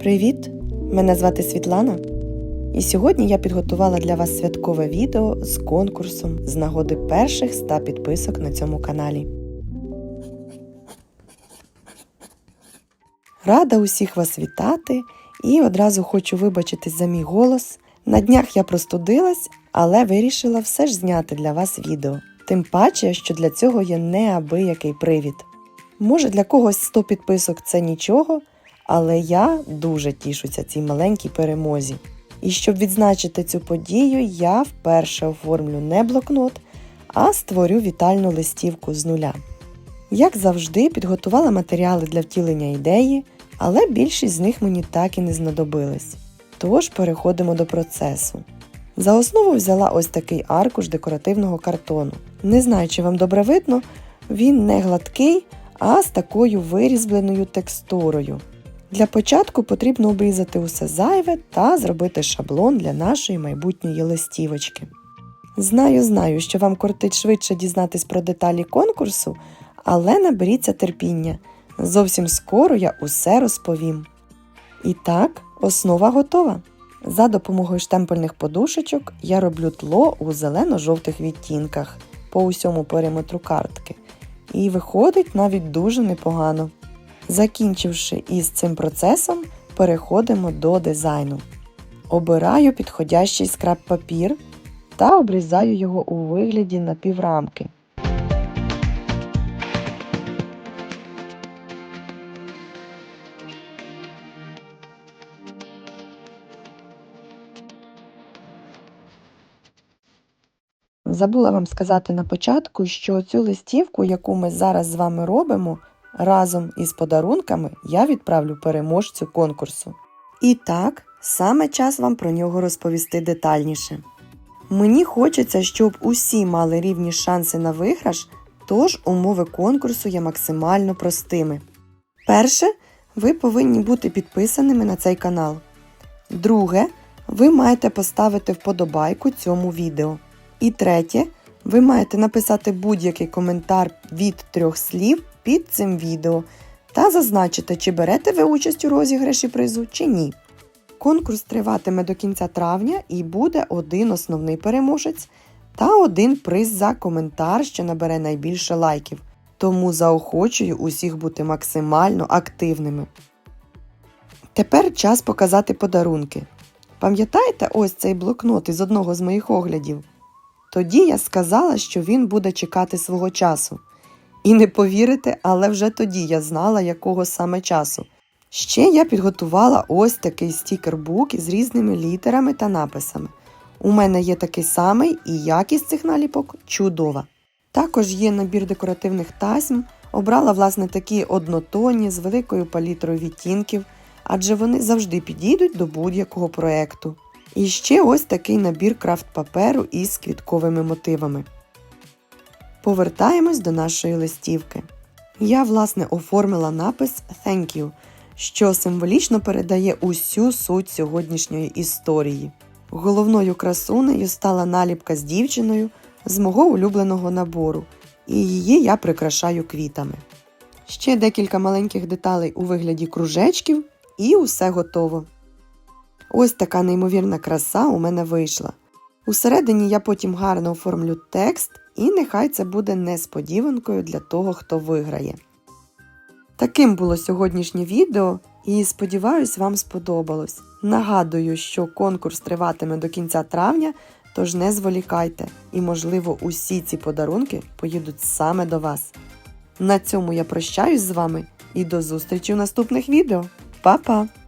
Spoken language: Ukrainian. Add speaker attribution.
Speaker 1: Привіт! Мене звати Світлана. І сьогодні я підготувала для вас святкове відео з конкурсом з нагоди перших 100 підписок на цьому каналі. Рада усіх вас вітати і одразу хочу вибачитись за мій голос. На днях я простудилась, але вирішила все ж зняти для вас відео. Тим паче, що для цього є неабиякий привід. Може, для когось 100 підписок це нічого, але я дуже тішуся цій маленькій перемозі. І щоб відзначити цю подію, я вперше оформлю не блокнот, а створю вітальну листівку з нуля. Як завжди, підготувала матеріали для втілення ідеї, але більшість з них мені так і не знадобились. Тож переходимо до процесу. За основу взяла ось такий аркуш декоративного картону. Не знаю, чи вам добре видно, він не гладкий, а з такою вирізбленою текстурою. Для початку потрібно обрізати усе зайве та зробити шаблон для нашої майбутньої листівочки. Знаю, знаю, що вам кортить швидше дізнатись про деталі конкурсу, але наберіться терпіння. Зовсім скоро я усе розповім. І так, основа готова. За допомогою штемпельних подушечок я роблю тло у зелено-жовтих відтінках по усьому периметру картки. І виходить навіть дуже непогано. Закінчивши із цим процесом, переходимо до дизайну. Обираю підходящий скраб папір та обрізаю його у вигляді напіврамки. Забула вам сказати на початку, що цю листівку, яку ми зараз з вами робимо, разом із подарунками я відправлю переможцю конкурсу. І так, саме час вам про нього розповісти детальніше. Мені хочеться, щоб усі мали рівні шанси на виграш, тож умови конкурсу є максимально простими. Перше, ви повинні бути підписаними на цей канал. Друге, ви маєте поставити вподобайку цьому відео. І третє, ви маєте написати будь-який коментар від трьох слів під цим відео та зазначити, чи берете ви участь у розіграші призу чи ні. Конкурс триватиме до кінця травня і буде один основний переможець та один приз за коментар, що набере найбільше лайків. Тому заохочую усіх бути максимально активними. Тепер час показати подарунки. Пам'ятаєте ось цей блокнот із одного з моїх оглядів? Тоді я сказала, що він буде чекати свого часу. І не повірите, але вже тоді я знала, якого саме часу. Ще я підготувала ось такий стікербук із різними літерами та написами. У мене є такий самий і якість цих наліпок чудова. Також є набір декоративних тасьм, обрала власне такі однотонні з великою палітрою відтінків, адже вони завжди підійдуть до будь-якого проекту. І ще ось такий набір крафт паперу із квітковими мотивами. Повертаємось до нашої листівки. Я, власне, оформила напис Thank you, що символічно передає усю суть сьогоднішньої історії. Головною красунею стала наліпка з дівчиною з мого улюбленого набору, і її я прикрашаю квітами. Ще декілька маленьких деталей у вигляді кружечків, і усе готово. Ось така неймовірна краса у мене вийшла. Усередині я потім гарно оформлю текст, і нехай це буде несподіванкою для того, хто виграє. Таким було сьогоднішнє відео, і сподіваюсь, вам сподобалось. Нагадую, що конкурс триватиме до кінця травня, тож не зволікайте, і, можливо, усі ці подарунки поїдуть саме до вас. На цьому я прощаюсь з вами і до зустрічі у наступних відео. Па-па!